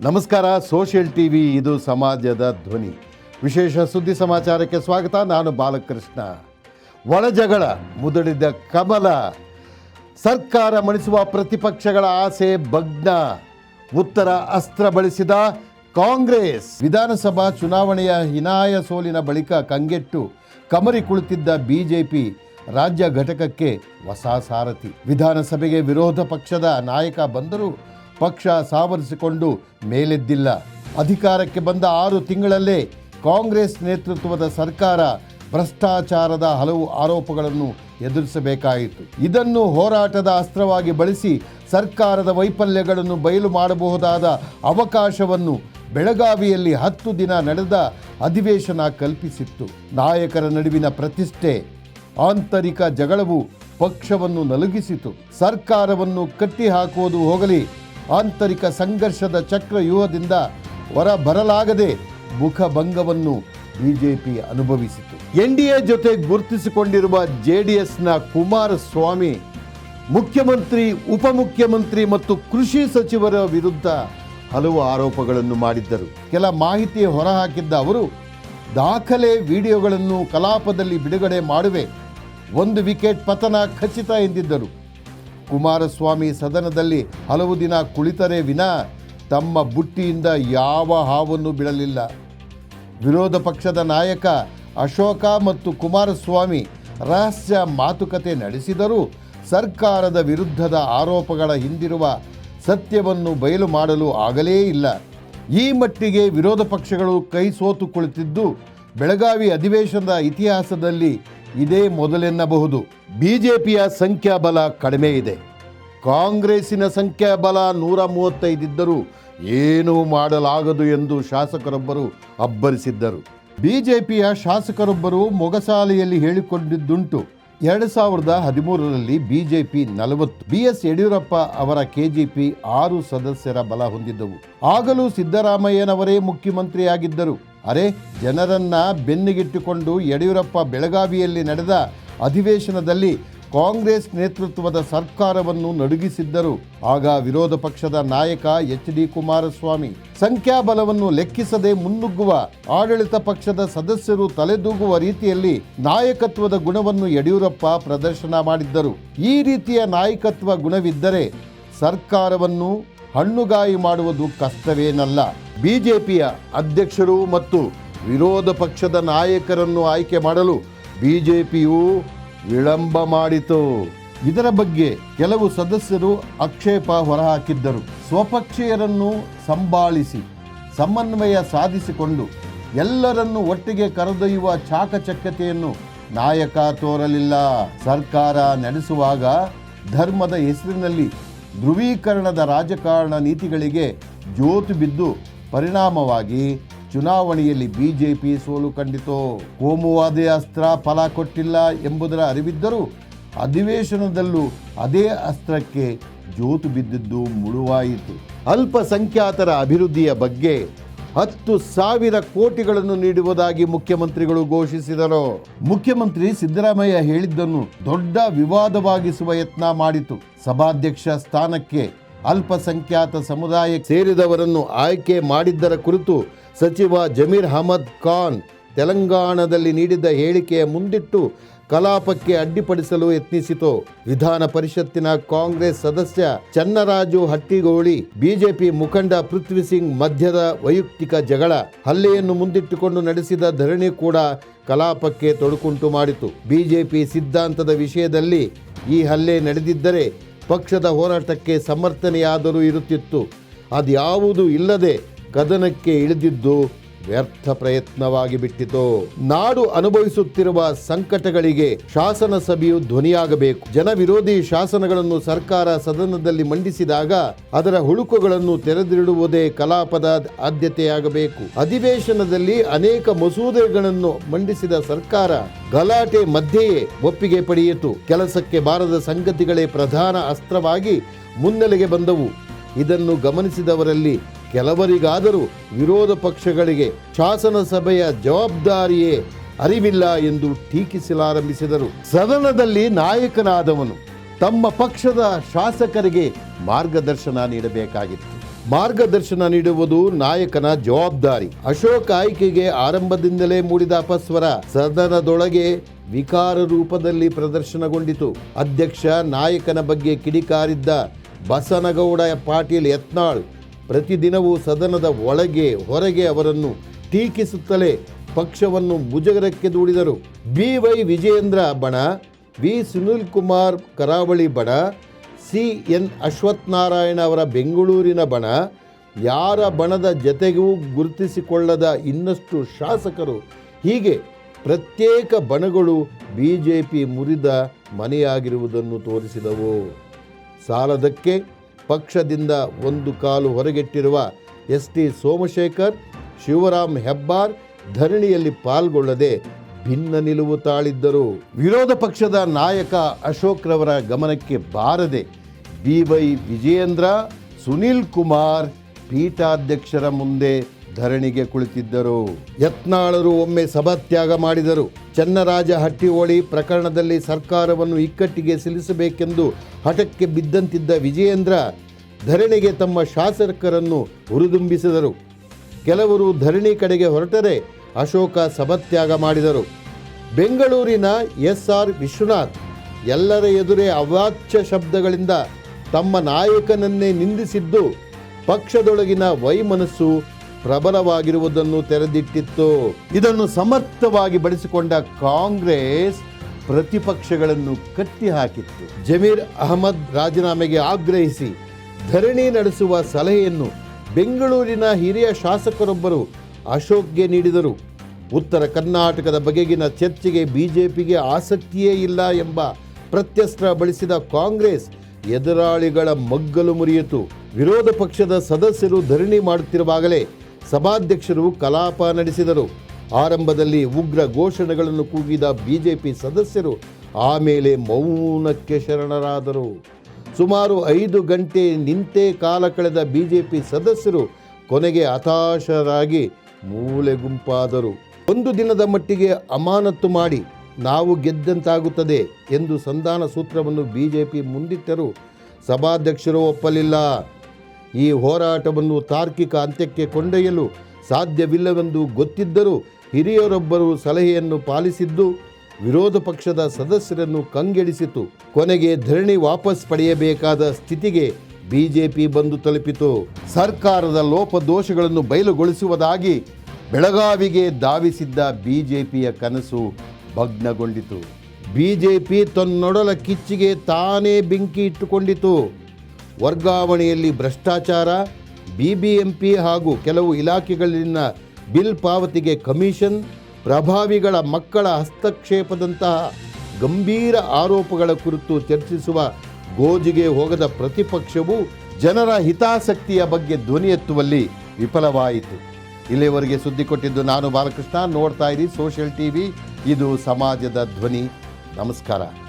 ನಮಸ್ಕಾರ social T V ಇದು ಸಮಾಜದ ಧ್ವನಿ. ವಿಶೇಷ ಸುದ್ದಿ ಸಮಾಚಾರಕ್ಕೆ ಸ್ವಾಗತ, ನಾನು ಬಾಲಕೃಷ್ಣ. ಒಳಜಗಳ ಮುದುಡಿದ ಕಮಲ. ಸರ್ಕಾರ ಮಣಿಸುವ ಪ್ರತಿಪಕ್ಷಗಳ ಆಸೆ, ಭಗ್ನ. ಉತ್ತರ ಅಸ್ತ್ರ ಬಳಸಿದ ಕಾಂಗ್ರೆಸ್. ವಿಧಾನಸಭಾ ಚುನಾವಣೆಯ ಹಿನಾಯ ಸೋಲಿನ ಬಳಿಕ ಕಂಗೆಟ್ಟು ಕಮರಿ ಕುಳಿತಿದ್ದ ಬಿಜೆಪಿ ರಾಜ್ಯ ಘಟಕಕ್ಕೆ ಹೊಸ ಸಾರಥಿ ವಿಧಾನಸಭೆಗೆ ವಿರೋಧ ಪಕ್ಷದ ನಾಯಕ ಬಂದರೂ ಪಕ್ಷ ಸಾವರಿಸಿಕೊಂಡು ಮೇಲೆದ್ದಿಲ್ಲ. ಅಧಿಕಾರಕ್ಕೆ ಬಂದ ಆರು ತಿಂಗಳಲ್ಲೇ ಕಾಂಗ್ರೆಸ್ ನೇತೃತ್ವದ ಸರ್ಕಾರ ಭ್ರಷ್ಟಾಚಾರದ ಹಲವು ಆರೋಪಗಳನ್ನು ಎದುರಿಸಬೇಕಾಯಿತು. ಇದನ್ನು ಹೋರಾಟದ ಅಸ್ತ್ರವಾಗಿ ಬಳಸಿ ಸರ್ಕಾರದ ವೈಫಲ್ಯಗಳನ್ನು ಬಯಲು ಮಾಡಬಹುದಾದ ಅವಕಾಶವನ್ನು ಬೆಳಗಾವಿಯಲ್ಲಿ ಹತ್ತು ದಿನ ನಡೆದ ಅಧಿವೇಶನ ಕಲ್ಪಿಸಿತ್ತು. ನಾಯಕರ ನಡುವಿನ ಪ್ರತಿಷ್ಠೆ, ಆಂತರಿಕ ಜಗಳವು ಪಕ್ಷವನ್ನು ನಲುಗಿಸಿತು. ಸರ್ಕಾರವನ್ನು ಕಟ್ಟಿಹಾಕುವುದು ಹೋಗಲಿ ಆಂತರಿಕ ಸಂಘರ್ಷದ ಚಕ್ರವ್ಯೂಹದಿಂದ ಹೊರ ಬರಲಾಗದೆ ಮುಖಭಂಗವನ್ನು ಬಿಜೆಪಿ ಅನುಭವಿಸಿತು. ಎ ಜೊತೆ ಗುರುತಿಸಿಕೊಂಡಿರುವ ಜೆ ಡಿ ಎಸ್ನ ಕುಮಾರಸ್ವಾಮಿ, ಮುಖ್ಯಮಂತ್ರಿ, ಉಪಮುಖ್ಯಮಂತ್ರಿ ಮತ್ತು ಕೃಷಿ ಸಚಿವರ ವಿರುದ್ಧ ಹಲವು ಆರೋಪಗಳನ್ನು ಮಾಡಿದ್ದರು. ಕೆಲ ಮಾಹಿತಿ ಹೊರಹಾಕಿದ್ದ ಅವರು, ದಾಖಲೆ ವಿಡಿಯೋಗಳನ್ನು ಕಲಾಪದಲ್ಲಿ ಬಿಡುಗಡೆ ಮಾಡುವೆ, ಒಂದು ವಿಕೆಟ್ ಪತನ ಖಚಿತ ಎಂದಿದ್ದರು. ಕುಮಾರಸ್ವಾಮಿ ಸದನದಲ್ಲಿ ಹಲವು ದಿನ ಕುಳಿತರೆ ವಿನ ತಮ್ಮ ಬುಟ್ಟಿಯಿಂದ ಯಾವ ಹಾವನ್ನು ಬಿಡಲಿಲ್ಲ. ವಿರೋಧ ಪಕ್ಷದ ನಾಯಕ ಅಶೋಕ ಮತ್ತು ಕುಮಾರಸ್ವಾಮಿ ರಹಸ್ಯ ಮಾತುಕತೆ ನಡೆಸಿದರೂ ಸರ್ಕಾರದ ವಿರುದ್ಧದ ಆರೋಪಗಳ ಹಿಂದಿರುವ ಸತ್ಯವನ್ನು ಬಯಲು ಮಾಡಲು ಆಗಲೇ ಇಲ್ಲ. ಈ ಮಟ್ಟಿಗೆ ವಿರೋಧ ಪಕ್ಷಗಳು ಕೈ ಸೋತು ಕುಳಿತಿದ್ದು ಬೆಳಗಾವಿ ಅಧಿವೇಶನದ ಇತಿಹಾಸದಲ್ಲಿ ಇದೇ ಮೊದಲೆನ್ನಬಹುದು. ಬಿಜೆಪಿಯ ಸಂಖ್ಯಾಬಲ ಕಡಿಮೆ ಇದೆ. ಕಾಂಗ್ರೆಸ್ಸಿನ ಸಂಖ್ಯಾಬಲ ನೂರ ಮೂವತ್ತೈದಿದ್ದರೂ ಏನೂ ಮಾಡಲಾಗದು ಎಂದು ಶಾಸಕರೊಬ್ಬರು ಅಬ್ಬರಿಸಿದ್ದರು. ಬಿಜೆಪಿಯ ಶಾಸಕರೊಬ್ಬರು ಮೊಗಸಾಲೆಯಲ್ಲಿ ಹೇಳಿಕೊಂಡಿದ್ದುಂಟು. ಎರಡು ಸಾವಿರದ ಹದಿಮೂರರಲ್ಲಿ ಬಿಜೆಪಿ ನಲವತ್ತು ಬಿ ಎಸ್ ಯಡಿಯೂರಪ್ಪ ಅವರ ಕೆಜಿಪಿ ಆರು ಸದಸ್ಯರ ಬಲ ಹೊಂದಿದ್ದವು. ಆಗಲೂ ಸಿದ್ದರಾಮಯ್ಯನವರೇ ಮುಖ್ಯಮಂತ್ರಿಯಾಗಿದ್ದರು. ಅರೆ, ಜನರನ್ನ ಬೆನ್ನಿಗಿಟ್ಟುಕೊಂಡು ಯಡಿಯೂರಪ್ಪ ಬೆಳಗಾವಿಯಲ್ಲಿ ನಡೆದ ಅಧಿವೇಶನದಲ್ಲಿ ಕಾಂಗ್ರೆಸ್ ನೇತೃತ್ವದ ಸರ್ಕಾರವನ್ನು ನಡುಗಿಸಿದ್ದರು. ಆಗ ವಿರೋಧ ಪಕ್ಷದ ನಾಯಕ ಎಚ್ ಡಿ ಕುಮಾರಸ್ವಾಮಿ. ಸಂಖ್ಯಾಬಲವನ್ನು ಲೆಕ್ಕಿಸದೆ ಮುನ್ನುಗ್ಗುವ ಆಡಳಿತ ಪಕ್ಷದ ಸದಸ್ಯರು ತಲೆದೂಗುವ ರೀತಿಯಲ್ಲಿ ನಾಯಕತ್ವದ ಗುಣವನ್ನು ಯಡಿಯೂರಪ್ಪ ಪ್ರದರ್ಶನ ಮಾಡಿದ್ದರು. ಈ ರೀತಿಯ ನಾಯಕತ್ವ ಗುಣವಿದ್ದರೆ ಸರ್ಕಾರವನ್ನು ಹಣ್ಣುಗಾಯಿ ಮಾಡುವುದು ಕಷ್ಟವೇನಲ್ಲ. ಬಿಜೆಪಿಯ ಅಧ್ಯಕ್ಷರು ಮತ್ತು ವಿರೋಧ ಪಕ್ಷದ ನಾಯಕರನ್ನು ಆಯ್ಕೆ ಮಾಡಲು ಬಿಜೆಪಿಯು ವಿಳಂಬ ಮಾಡಿತು. ಇದರ ಬಗ್ಗೆ ಕೆಲವು ಸದಸ್ಯರು ಆಕ್ಷೇಪ ಹೊರಹಾಕಿದ್ದರು. ಸ್ವಪಕ್ಷೀಯರನ್ನು ಸಂಭಾಳಿಸಿ ಸಮನ್ವಯ ಸಾಧಿಸಿಕೊಂಡು ಎಲ್ಲರನ್ನು ಒಟ್ಟಿಗೆ ಕರೆದೊಯ್ಯುವ ಚಾಕಚಕ್ಯತೆಯನ್ನು ನಾಯಕ ತೋರಲಿಲ್ಲ. ಸರ್ಕಾರ ನಡೆಸುವಾಗ ಧರ್ಮದ ಹೆಸರಿನಲ್ಲಿ ಧ್ರುವೀಕರಣದ ರಾಜಕಾರಣ ನೀತಿಗಳಿಗೆ ಜೋತು ಬಿದ್ದು ಪರಿಣಾಮವಾಗಿ ಚುನಾವಣೆಯಲ್ಲಿ ಬಿಜೆಪಿ ಸೋಲು ಕಂಡಿತು. ಕೋಮುವಾದಿ ಅಸ್ತ್ರ ಫಲ ಕೊಟ್ಟಿಲ್ಲ ಎಂಬುದರ ಅರಿವಿದ್ದರೂ ಅಧಿವೇಶನದಲ್ಲೂ ಅದೇ ಅಸ್ತ್ರಕ್ಕೆ ಜೋತು ಬಿದ್ದಿದ್ದು ಮುಳುವಾಯಿತು. ಅಲ್ಪಸಂಖ್ಯಾತರ ಅಭಿವೃದ್ಧಿಯ ಬಗ್ಗೆ ಹತ್ತು ಸಾವಿರ ಕೋಟಿಗಳನ್ನು ನೀಡುವುದಾಗಿ ಮುಖ್ಯಮಂತ್ರಿಗಳು ಘೋಷಿಸಿದರು. ಮುಖ್ಯಮಂತ್ರಿ ಸಿದ್ದರಾಮಯ್ಯ ಹೇಳಿದ್ದನ್ನು ದೊಡ್ಡ ವಿವಾದವಾಗಿಸುವ ಯತ್ನ ಮಾಡಿತು. ಸಭಾಧ್ಯಕ್ಷ ಸ್ಥಾನಕ್ಕೆ ಅಲ್ಪಸಂಖ್ಯಾತ ಸಮುದಾಯಕ್ಕೆ ಸೇರಿದವರನ್ನು ಆಯ್ಕೆ ಮಾಡಿದ್ದರ ಕುರಿತು ಸಚಿವ ಜಮೀರ್ ಅಹಮದ್ ಖಾನ್ ತೆಲಂಗಾಣದಲ್ಲಿ ನೀಡಿದ್ದ ಹೇಳಿಕೆಯ ಮುಂದಿಟ್ಟು ಕಲಾಪಕ್ಕೆ ಅಡ್ಡಿಪಡಿಸಲು ಯತ್ನಿಸಿತು. ವಿಧಾನ ಪರಿಷತ್ತಿನ ಕಾಂಗ್ರೆಸ್ ಸದಸ್ಯ ಚನ್ನರಾಜು ಹಟ್ಟಿಗೋಳಿ, ಬಿಜೆಪಿ ಮುಖಂಡ ಪೃಥ್ವಿ ಸಿಂಗ್ ಮಧ್ಯದ ವೈಯಕ್ತಿಕ ಜಗಳ, ಹಲ್ಲೆಯನ್ನು ಮುಂದಿಟ್ಟುಕೊಂಡು ನಡೆಸಿದ ಧರಣಿ ಕೂಡ ಕಲಾಪಕ್ಕೆ ತೊಡಕುಂಟು ಮಾಡಿತು. ಬಿಜೆಪಿ ಸಿದ್ಧಾಂತದ ವಿಷಯದಲ್ಲಿ ಈ ಹಲ್ಲೆ ನಡೆದಿದ್ದರೆ ಪಕ್ಷದ ಹೋರಾಟಕ್ಕೆ ಸಮರ್ಥನೆಯಾದರೂ ಇರುತ್ತಿತ್ತು. ಅದ್ಯಾವುದೂ ಇಲ್ಲದೆ ಕದನಕ್ಕೆ ಇಳಿದಿದ್ದು ವ್ಯರ್ಥ ಪ್ರಯತ್ನವಾಗಿ ಬಿಟ್ಟಿತು. ನಾಡು ಅನುಭವಿಸುತ್ತಿರುವ ಸಂಕಟಗಳಿಗೆ ಶಾಸನ ಸಭೆಯು ಧ್ವನಿಯಾಗಬೇಕು. ಜನವಿರೋಧಿ ಶಾಸನಗಳನ್ನು ಸರ್ಕಾರ ಸದನದಲ್ಲಿ ಮಂಡಿಸಿದಾಗ ಅದರ ಹುಳುಕುಗಳನ್ನು ತೆರೆದಿಡುವುದೇ ಕಲಾಪದ ಆದ್ಯತೆಯಾಗಬೇಕು. ಅಧಿವೇಶನದಲ್ಲಿ ಅನೇಕ ಮಸೂದೆಗಳನ್ನು ಮಂಡಿಸಿದ ಸರ್ಕಾರ ಗಲಾಟೆ ಮಧ್ಯೆಯೇ ಒಪ್ಪಿಗೆ ಪಡೆಯಿತು. ಕೆಲಸಕ್ಕೆ ಬಾರದ ಸಂಗತಿಗಳೇ ಪ್ರಧಾನ ಅಸ್ತ್ರವಾಗಿ ಮುನ್ನೆಲೆಗೆ ಬಂದವು. ಇದನ್ನು ಗಮನಿಸಿದವರಲ್ಲಿ ಕೆಲವರಿಗಾದರೂ ವಿರೋಧ ಪಕ್ಷಗಳಿಗೆ ಶಾಸನ ಸಭೆಯ ಜವಾಬ್ದಾರಿಯೇ ಅರಿವಿಲ್ಲ ಎಂದು ಟೀಕಿಸಲಾರಂಭಿಸಿದರು. ಸದನದಲ್ಲಿ ನಾಯಕನಾದವನು ತಮ್ಮ ಪಕ್ಷದ ಶಾಸಕರಿಗೆ ಮಾರ್ಗದರ್ಶನ ನೀಡಬೇಕಾಗಿತ್ತು. ಮಾರ್ಗದರ್ಶನ ನೀಡುವುದು ನಾಯಕನ ಜವಾಬ್ದಾರಿ. ಅಶೋಕ ಆಯ್ಕೆಗೆ ಆರಂಭದಿಂದಲೇ ಮೂಡಿದ ಅಪಸ್ವರ ಸದನದೊಳಗೆ ವಿಕಾರ ರೂಪದಲ್ಲಿ ಪ್ರದರ್ಶನಗೊಂಡಿತು. ಅಧ್ಯಕ್ಷ ನಾಯಕನ ಬಗ್ಗೆ ಕಿಡಿಕಾರಿದ್ದ ಬಸನಗೌಡ ಪಾಟೀಲ್ ಯತ್ನಾಳ್ ಪ್ರತಿದಿನವೂ ಸದನದ ಒಳಗೆ, ಹೊರಗೆ ಅವರನ್ನು ಟೀಕಿಸುತ್ತಲೇ ಪಕ್ಷವನ್ನು ಮುಜಗರಕ್ಕೆ ದೂಡಿದರು. ಬಿ ವೈ ವಿಜಯೇಂದ್ರ ಬಣ, ವಿ ಸುನಿಲ್ ಕುಮಾರ್ ಕರಾವಳಿ ಬಣ, ಸಿ ಎನ್ ಅಶ್ವತ್ಥನಾರಾಯಣ ಅವರ ಬೆಂಗಳೂರಿನ ಬಣ, ಯಾರ ಬಣದ ಜತೆಗೂ ಗುರುತಿಸಿಕೊಳ್ಳದ ಇನ್ನಷ್ಟು ಶಾಸಕರು. ಹೀಗೆ ಪ್ರತ್ಯೇಕ ಬಣಗಳು ಬಿ ಜೆ ಪಿ ಮುರಿದ ಮನೆಯಾಗಿರುವುದನ್ನು ತೋರಿಸಿದವು. ಸಾಲದಕ್ಕೆ ಪಕ್ಷದಿಂದ ಒಂದು ಕಾಲು ಹೊರಗೆಟ್ಟಿರುವ ಎಸ್ ಟಿ ಸೋಮಶೇಖರ್, ಶಿವರಾಮ್ ಹೆಬ್ಬಾರ್ ಧರಣಿಯಲ್ಲಿ ಪಾಲ್ಗೊಳ್ಳದೆ ಭಿನ್ನ ನಿಲುವು ತಾಳಿದ್ದರು. ವಿರೋಧ ಪಕ್ಷದ ನಾಯಕ ಅಶೋಕ್ ರವರ ಗಮನಕ್ಕೆ ಬಾರದೆ ಬಿ ವೈ ವಿಜಯೇಂದ್ರ, ಸುನೀಲ್ ಕುಮಾರ್ ಪೀಠಾಧ್ಯಕ್ಷರ ಮುಂದೆ ಧರಣಿಗೆ ಕುಳಿತಿದ್ದರು. ಯತ್ನಾಳರು ಒಮ್ಮೆ ಸಭಾತ್ಯಾಗ ಮಾಡಿದರು. ಚನ್ನರಾಜ ಹಟ್ಟಿಹೋಳಿ ಪ್ರಕರಣದಲ್ಲಿ ಸರ್ಕಾರವನ್ನು ಇಕ್ಕಟ್ಟಿಗೆ ಸಿಲಿಸಬೇಕೆಂದು ಹಠಕ್ಕೆ ಬಿದ್ದಂತಿದ್ದ ವಿಜಯೇಂದ್ರ ಧರಣಿಗೆ ತಮ್ಮ ಶಾಸಕರನ್ನು ಹುರಿದುಂಬಿಸಿದರು. ಕೆಲವರು ಧರಣಿ ಕಡೆಗೆ ಹೊರಟರೆ ಅಶೋಕ ಸಭತ್ಯಾಗ ಮಾಡಿದರು. ಬೆಂಗಳೂರಿನ ಎಸ್ ಆರ್ ವಿಶ್ವನಾಥ್ ಎಲ್ಲರ ಎದುರೇ ಅವಾಚ್ಯ ಶಬ್ದಗಳಿಂದ ತಮ್ಮ ನಾಯಕನನ್ನೇ ನಿಂದಿಸಿದ್ದು ಪಕ್ಷದೊಳಗಿನ ವೈಮನಸ್ಸು ಪ್ರಬಲವಾಗಿರುವುದನ್ನು ತೆರೆದಿಟ್ಟಿತ್ತು. ಇದನ್ನು ಸಮರ್ಥವಾಗಿ ಬಳಸಿಕೊಂಡ ಕಾಂಗ್ರೆಸ್ ಪ್ರತಿಪಕ್ಷಗಳನ್ನು ಕಟ್ಟಿಹಾಕಿತ್ತು. ಜಮೀರ್ ಅಹಮದ್ ರಾಜೀನಾಮೆಗೆ ಆಗ್ರಹಿಸಿ ಧರಣಿ ನಡೆಸುವ ಸಲಹೆಯನ್ನು ಬೆಂಗಳೂರಿನ ಹಿರಿಯ ಶಾಸಕರೊಬ್ಬರು ಅಶೋಕ್ಗೆ ನೀಡಿದರು. ಉತ್ತರ ಕರ್ನಾಟಕದ ಬಗೆಗಿನ ಚರ್ಚೆಗೆ ಬಿಜೆಪಿಗೆ ಆಸಕ್ತಿಯೇ ಇಲ್ಲ ಎಂಬ ಪ್ರತ್ಯಸ್ತ್ರ ಬಳಸಿದ ಕಾಂಗ್ರೆಸ್ ಎದುರಾಳಿಗಳ ಮಗ್ಗಲು ಮುರಿಯಿತು. ವಿರೋಧ ಪಕ್ಷದ ಸದಸ್ಯರು ಧರಣಿ ಮಾಡುತ್ತಿರುವಾಗಲೇ ಸಭಾಧ್ಯಕ್ಷರು ಕಲಾಪ ನಡೆಸಿದರು. ಆರಂಭದಲ್ಲಿ ಉಗ್ರ ಘೋಷಣೆಗಳನ್ನು ಕೂಗಿದ ಬಿಜೆಪಿ ಸದಸ್ಯರು ಆಮೇಲೆ ಮೌನಕ್ಕೆ ಶರಣರಾದರು. ಸುಮಾರು ಐದು ಗಂಟೆ ನಿಂತೇ ಕಾಲ ಕಳೆದ ಬಿಜೆಪಿ ಸದಸ್ಯರು ಕೊನೆಗೆ ಹತಾಶರಾಗಿ ಮೂಲೆ ಗುಂಪಾದರು. ಒಂದು ದಿನದ ಮಟ್ಟಿಗೆ ಅಮಾನತ್ತು ಮಾಡಿ ನಾವು ಗೆದ್ದಂತಾಗುತ್ತದೆ ಎಂದು ಸಂಧಾನ ಸೂತ್ರವನ್ನು ಬಿಜೆಪಿ ಮುಂದಿಟ್ಟರು. ಸಭಾಧ್ಯಕ್ಷರು ಒಪ್ಪಲಿಲ್ಲ. ಈ ಹೋರಾಟವನ್ನು ತಾರ್ಕಿಕ ಅಂತ್ಯಕ್ಕೆ ಕೊಂಡೊಯ್ಯಲು ಸಾಧ್ಯವಿಲ್ಲವೆಂದು ಗೊತ್ತಿದ್ದರೂ ಹಿರಿಯರೊಬ್ಬರು ಸಲಹೆಯನ್ನು ಪಾಲಿಸಿದ್ದು ವಿರೋಧ ಪಕ್ಷದ ಸದಸ್ಯರನ್ನು ಕಂಗೆಡಿಸಿತು. ಕೊನೆಗೆ ಧರಣಿ ವಾಪಸ್ ಪಡೆಯಬೇಕಾದ ಸ್ಥಿತಿಗೆ ಬಿಜೆಪಿ ಬಂದು ತಲುಪಿತು. ಸರ್ಕಾರದ ಲೋಪದೋಷಗಳನ್ನು ಬಯಲುಗೊಳಿಸುವುದಾಗಿ ಬೆಳಗಾವಿಗೆ ಧಾವಿಸಿದ್ದ ಬಿಜೆಪಿಯ ಕನಸು ಭಗ್ನಗೊಂಡಿತು. ಬಿಜೆಪಿ ತನ್ನೊಡಲ ಕಿಚ್ಚಿಗೆ ತಾನೇ ಬೆಂಕಿ ಇಟ್ಟುಕೊಂಡಿತು. ವರ್ಗಾವಣೆಯಲ್ಲಿ ಭ್ರಷ್ಟಾಚಾರ ಬಿಬಿಎಂಪಿ ಹಾಗೂ ಕೆಲವು ಇಲಾಖೆಗಳಲ್ಲಿನ ಬಿಲ್ ಪಾವತಿಗೆ ಕಮಿಷನ್, ಪ್ರಭಾವಿಗಳ ಮಕ್ಕಳ ಹಸ್ತಕ್ಷೇಪದಂತಹ ಗಂಭೀರ ಆರೋಪಗಳ ಕುರಿತು ಚರ್ಚಿಸುವ ಗೋಜಿಗೆ ಹೋಗದ ಪ್ರತಿಪಕ್ಷವು ಜನರ ಹಿತಾಸಕ್ತಿಯ ಬಗ್ಗೆ ಧ್ವನಿ ಎತ್ತುವಲ್ಲಿ ವಿಫಲವಾಯಿತು. ಇಲ್ಲಿಯವರೆಗೆ ಸುದ್ದಿ ಕೊಟ್ಟಿದ್ದು ನಾನು ಬಾಲಕೃಷ್ಣ. ನೋಡ್ತಾ ಇರಿ ಸೋಷಿಯಲ್ ಟಿವಿ. ಇದು ಸಮಾಜದ ಧ್ವನಿ. ನಮಸ್ಕಾರ.